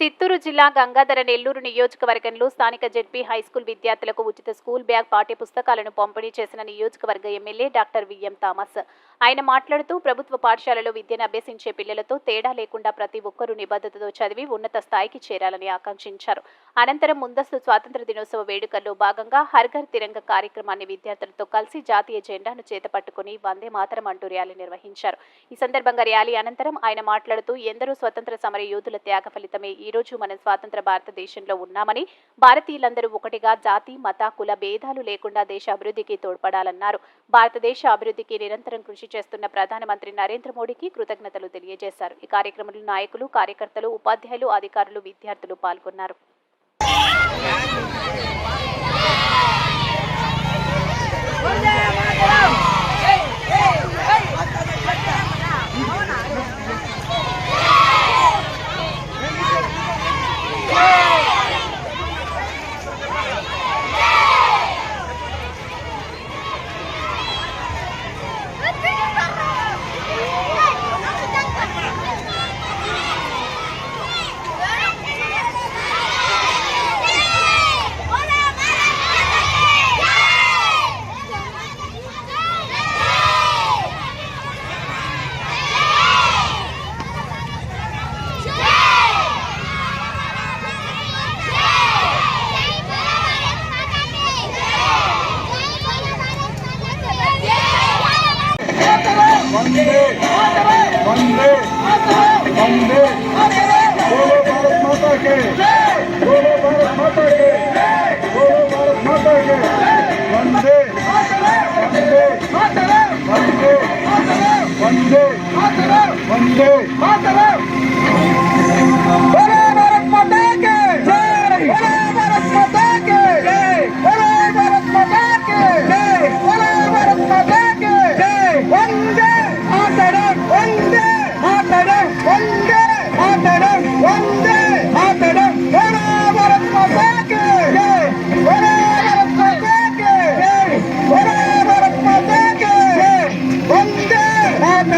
చిత్తూరు జిల్లా గంగాధర నెల్లూరు నియోజకవర్గంలో స్థానిక జెడ్పీ హైస్కూల్ విద్యార్థులకు ఉచిత స్కూల్ బ్యాగ్ పాఠ్య పుస్తకాలను పంపిణీ చేసిన నియోజకవర్గ ఎమ్మెల్యే డాక్టర్ విఎం థామస్. ఆయన మాట్లాడుతూ ప్రభుత్వ పాఠశాలలో విద్యను అభ్యసించే పిల్లలతో తేడా లేకుండా ప్రతి ఒక్కరూ నిబద్ధతతో చదివి ఉన్నత స్థాయికి చేరాలని ఆకాంక్షించారు. అనంతరం ముందస్తు స్వాతంత్ర దినోత్సవ వేడుకల్లో భాగంగా హర్ఘర్ తిరంగ కార్యక్రమాన్ని విద్యార్థులతో కలిసి జాతీయ జెండాను చేతపట్టుకుని వందే మాతరం అంటూ ర్యాలీ నిర్వహించారు. ఈ సందర్భంగా ర్యాలీ అనంతరం ఆయన మాట్లాడుతూ ఎందరో స్వతంత్ర సమర యోధుల త్యాగ ఫలితమే ఈ రోజు మనం స్వాతంత్ర భారతదేశంలో ఉన్నామని భారతీయులందరూ ఒకటిగా జాతి మత కుల భేదాలు లేకుండా దేశ అభివృద్ధికి తోడ్పడాలన్నారు. భారతదేశ అభివృద్ధికి నిరంతరం కృషి చేస్తున్న ప్రధానమంత్రి నరేంద్ర మోడీకి కృతజ్ఞతలు తెలియజేశారు. ఈ కార్యక్రమంలో నాయకులు కార్యకర్తలు ఉపాధ్యాయులు అధికారులు విద్యార్థులు పాల్గొన్నారు. वंदे वंदे बोलो भारत माता के बोलो भारत माता के बोलो भारत माता के वंदे वंदे वंदे वंदे वंदे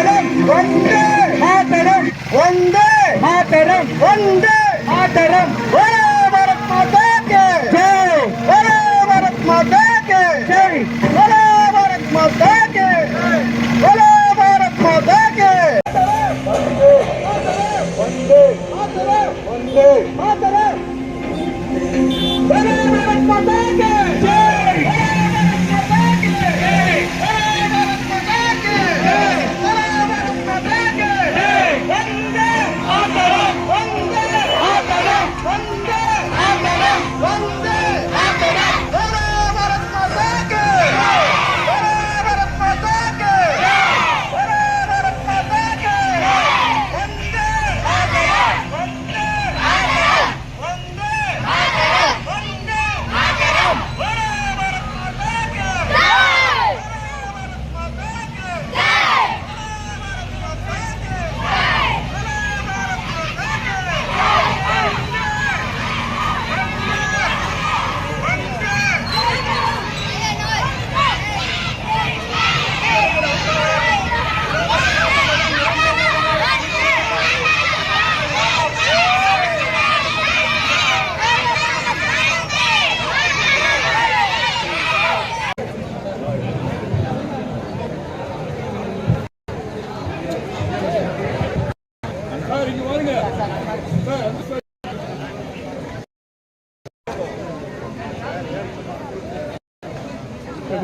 மாத்தரம் ஒன்று மாத்தரம் ஒன்று மாத்தரம் ஒன்று மாத்தரம் ஒரு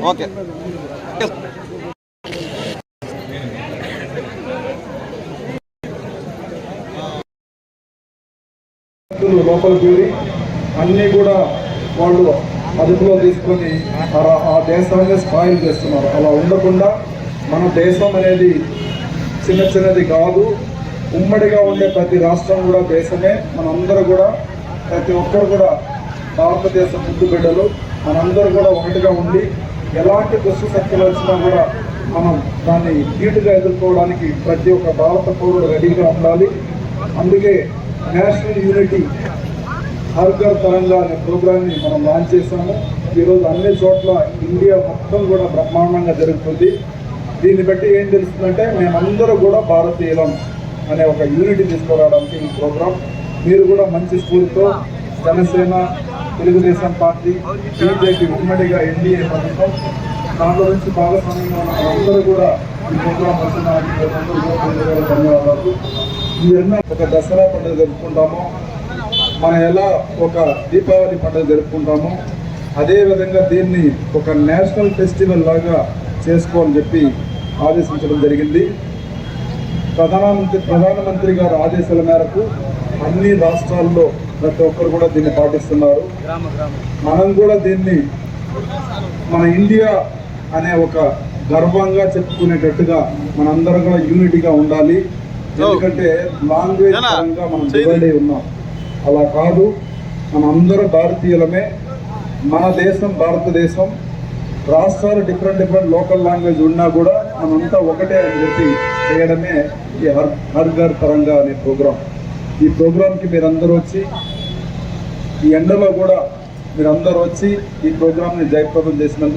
ఓకే. లోపలికి వెళ్ళి అన్నీ కూడా వాళ్ళు అదుపులో తీసుకొని ఆ దేశాన్ని స్పాయిల్ చేస్తున్నారు. అలా ఉండకుండా మన దేశం అనేది చిన్న చిన్నది కాదు. ఉమ్మడిగా ఉండే ప్రతి రాష్ట్రం కూడా దేశమే మనందరూ కూడా ప్రతి ఒక్కరు కూడా భారతదేశం ముందు బిడ్డలు. మనందరూ కూడా ఒకటిగా ఉండి ఎలాంటి దుష్ట శక్తులు వచ్చినా కూడా మనం దాన్ని ధీటుగా ఎదుర్కోవడానికి ప్రతి ఒక్క భారత పౌరుడు రెడీగా ఉండాలి. అందుకే నేషనల్ యూనిటీ హర్ఘర్ తరంగా అనే ప్రోగ్రామ్ని మనం లాంచ్ చేశాము. ఈరోజు అన్ని చోట్ల ఇండియా మొత్తం కూడా బ్రహ్మాండంగా జరుగుతుంది. దీన్ని బట్టి ఏం తెలుస్తుందంటే మేమందరూ కూడా భారతీయులం. అనే ఒక యూనిటీ తీసుకురావడానికి ఈ ప్రోగ్రామ్ మీరు కూడా మంచి స్ఫూర్తితో జనసేన తెలుగుదేశం పార్టీ బీజేపీ ఉమ్మడిగా ఎన్డీఏ ప్రభుత్వం దాంట్లో నుంచి భాగస్వామ్యంగా ఉన్న అందరూ కూడా ఈ ప్రోగ్రాం వచ్చిన ధన్యవాదాలు. ఇవన్నీ ఒక దసరా పండుగ జరుపుకుంటామో. మనం ఎలా ఒక దీపావళి పండుగ జరుపుకుంటామో అదేవిధంగా దీన్ని ఒక నేషనల్ ఫెస్టివల్ లాగా చేసుకోవాలని చెప్పి ఆదేశించడం జరిగింది. ప్రధానమంత్రి ప్రధానమంత్రి గారి ఆదేశాల మేరకు అన్ని రాష్ట్రాల్లో ప్రతి ఒక్కరు కూడా దీన్ని పాటిస్తున్నారు. మనం కూడా దీన్ని మన ఇండియా అనే ఒక గర్వంగా చెప్పుకునేటట్టుగా మనందరం కూడా యూనిటీగా ఉండాలి. ఎందుకంటే లాంగ్వేజ్ పరంగా మనం డివైడ్ అయి ఉన్నాం. అలా కాదు మనందరం భారతీయులమే. మన దేశం భారతదేశం. రాష్ట్రాలు డిఫరెంట్ డిఫరెంట్ లోకల్ లాంగ్వేజ్ ఉన్నా కూడా మనంతా ఒకటే అని చెప్పి చేయడమే ఈ హర్ హర్ ఘర్ పరంగా అనే ప్రోగ్రాం. ఈ ప్రోగ్రాంకి మీరందరూ వచ్చి ఈ ఎండలో కూడా మీరందరూ వచ్చి ఈ ప్రోగ్రాంని జయప్రదం చేసినందుకు